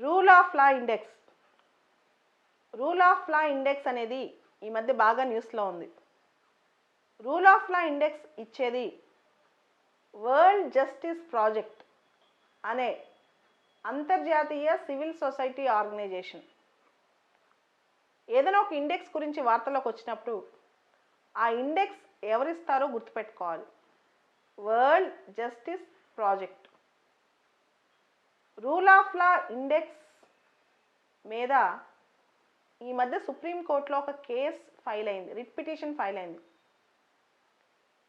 Rule of law index. Rule of law index అనేది ఈ మధ్య బాగా న్యూస్లో ఉంది. రూల్ ఆఫ్ లా ఇండెక్స్ ఇచ్చేది వరల్డ్ జస్టిస్ ప్రాజెక్ట్ అనే అంతర్జాతీయ సివిల్ సొసైటీ ఆర్గనైజేషన్. ఏదైనా ఒక ఇండెక్స్ గురించి వార్తలోకి వచ్చినప్పుడు ఆ ఇండెక్స్ ఎవరిస్తారో గుర్తుపెట్టుకోవాలి. World justice project. Rule of law index మీద ఈ మధ్య సుప్రీంకోర్టులో ఒక కేస్ ఫైల్ అయింది రిట్ పిటిషన్ ఫైల్ అయింది.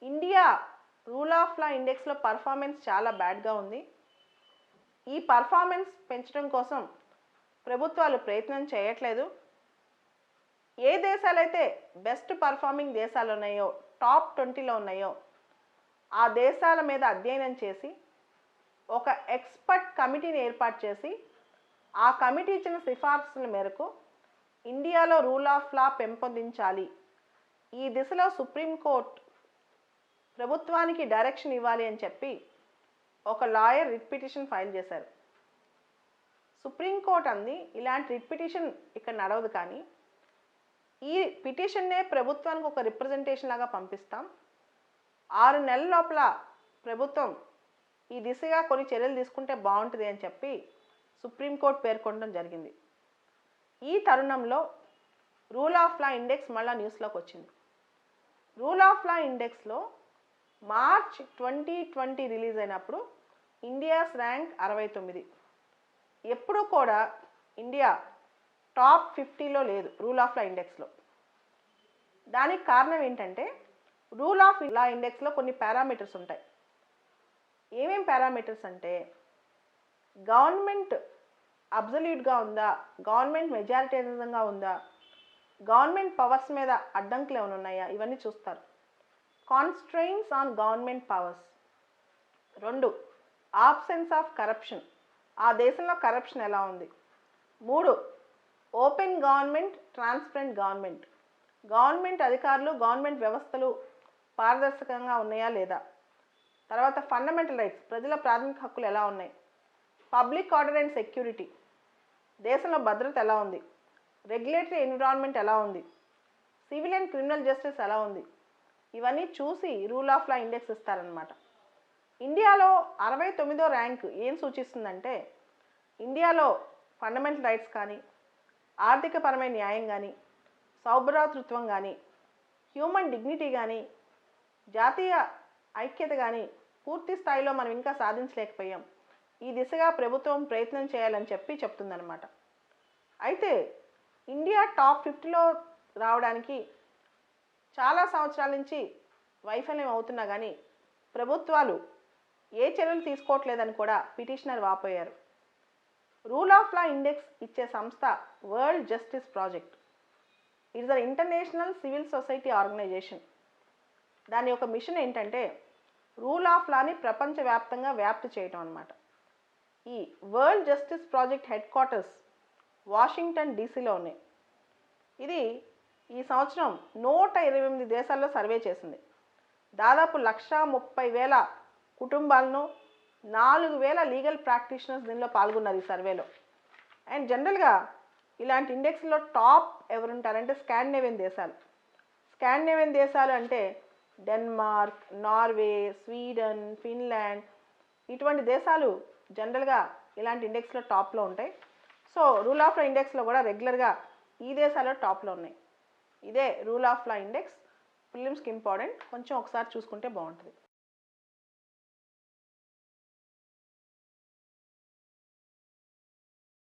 ఇండియా రూల్ ఆఫ్ లా ఇండెక్స్లో పర్ఫార్మెన్స్ చాలా బ్యాడ్గా ఉంది. ఈ పర్ఫార్మెన్స్ పెంచడం కోసం ప్రభుత్వాలు ప్రయత్నం చేయట్లేదు. ఏ దేశాలైతే బెస్ట్ పర్ఫార్మింగ్ దేశాలు ఉన్నాయో టాప్ ట్వంటీలో ఉన్నాయో ఆ దేశాల మీద అధ్యయనం చేసి ఒక ఎక్స్పర్ట్ కమిటీని ఏర్పాటు చేసి ఆ కమిటీ ఇచ్చిన సిఫార్సుల మేరకు ఇండియాలో రూల్ ఆఫ్ లా పెంపొందించాలి. ఈ దిశలో సుప్రీంకోర్టు ప్రభుత్వానికి డైరెక్షన్ ఇవ్వాలి అని చెప్పి ఒక లాయర్ రిట్ పిటిషన్ ఫైల్ చేశారు. సుప్రీంకోర్టు అంది ఇలాంటి రిట్ పిటిషన్ ఇక్కడ నడవదు కానీ ఈ పిటిషన్నే ప్రభుత్వానికి ఒక రిప్రజెంటేషన్ లాగా పంపిస్తాం. ఆరు నెలల లోపల ప్రభుత్వం ఈ దిశగా కొన్ని చర్యలు తీసుకుంటే బాగుంటుంది అని చెప్పి సుప్రీంకోర్టు పేర్కొనడం జరిగింది. ఈ తరుణంలో రూల్ ఆఫ్ లా ఇండెక్స్ మళ్ళా న్యూస్లోకి వచ్చింది. రూల్ ఆఫ్ లా ఇండెక్స్లో మార్చ్ ట్వంటీ ట్వంటీ రిలీజ్ అయినప్పుడు ఇండియాస్ ర్యాంక్ అరవై తొమ్మిది. ఎప్పుడూ కూడా ఇండియా టాప్ ఫిఫ్టీలో లేదు రూల్ ఆఫ్ లా ఇండెక్స్లో. దానికి కారణం ఏంటంటే రూల్ ఆఫ్ లా ఇండెక్స్లో కొన్ని పారామీటర్స్ ఉంటాయి. ఏమేం పారామీటర్స్ అంటే గవర్నమెంట్ అబ్జల్యూట్గా ఉందా? గవర్నమెంట్ మెజారిటీగా ఉందా? గవర్నమెంట్ పవర్స్ మీద అడ్డంకులు ఏమైనా ఉన్నాయా? ఇవన్నీ చూస్తారు. కాన్స్ట్రెయిన్స్ ఆన్ గవర్నమెంట్ పవర్స్ రెండు ఆబ్సెన్స్ ఆఫ్ కరప్షన్ ఆ దేశంలో కరప్షన్ ఎలా ఉంది? మూడు open government transparent government government అధికారులు గవర్నమెంట్ వ్యవస్థలు పారదర్శకంగా ఉన్నాయా లేదా? తర్వాత ఫండమెంటల్ రైట్స్ ప్రజల ప్రాథమిక హక్కులు ఎలా ఉన్నాయి? పబ్లిక్ ఆర్డర్ అండ్ సెక్యూరిటీ దేశంలో భద్రత ఎలా ఉంది? రెగ్యులేటరీ ఎన్విరాన్మెంట్ ఎలా ఉంది? సివిల్ అండ్ క్రిమినల్ జస్టిస్ ఎలా ఉంది? ఇవన్నీ చూసి రూల్ ఆఫ్ లా ఇండెక్స్ ఇస్తారనమాట ఇండియాలో అరవై తొమ్మిదో ర్యాంక్ ఏం సూచిస్తుందంటే ఇండియాలో ఫండమెంటల్ రైట్స్ కానీ ఆర్థికపరమైన న్యాయం కానీ సౌభ్రాతృత్వం కానీ హ్యూమన్ డిగ్నిటీ కానీ జాతీయ ఐక్యత కానీ పూర్తి స్థాయిలో మనం ఇంకా సాధించలేకపోయాం. ఈ దిశగా ప్రభుత్వం ప్రయత్నం చేయాలని చెప్పి చెప్తుందనమాట అయితే ఇండియా టాప్ ఫిఫ్టీలో రావడానికి చాలా సంవత్సరాల నుంచి వైఫల్యం అవుతున్నా కానీ ప్రభుత్వాలు ఏ చర్యలు తీసుకోవట్లేదని కూడా పిటిషనర్ వాపోయారు. రూల్ ఆఫ్ లా ఇండెక్స్ ఇచ్చే సంస్థ world justice project. It's a international civil society organisation. దాని యొక్క మిషన్ ఏంటంటే రూల్ ఆఫ్ లాని ప్రపంచవ్యాప్తంగా వ్యాప్తి చేయటం అనమాట ఈ world justice project headquarters Washington డీసీలో ఉన్నాయి. ఇది ఈ సంవత్సరం నూట ఇరవై ఎనిమిది దేశాల్లో సర్వే చేసింది. దాదాపు లక్ష ముప్పై వేల కుటుంబాలను నాలుగు వేల లీగల్ ప్రాక్టీషనర్స్ దీనిలో పాల్గొన్నారు ఈ సర్వేలో. అండ్ జనరల్గా ఇలాంటి ఇండెక్స్లో టాప్ ఎవరుంటారంటే స్కాండినేవియన్ దేశాలు. స్కాండినేవియన్ దేశాలు అంటే డెన్మార్క్ నార్వే స్వీడన్ ఫిన్లాండ్ ఇటువంటి దేశాలు జనరల్గా ఇలాంటి ఇండెక్స్లో టాప్లో ఉంటాయి. సో రూల్ ఆఫ్ లా ఇండెక్స్లో కూడా రెగ్యులర్గా ఈ దేశాలు టాప్లో ఉన్నాయి. ఇదే రూల్ ఆఫ్ లా ఇండెక్స్ ఫిలిమ్స్కి ఇంపార్టెంట్. కొంచెం ఒకసారి చూసుకుంటే బాగుంటుంది.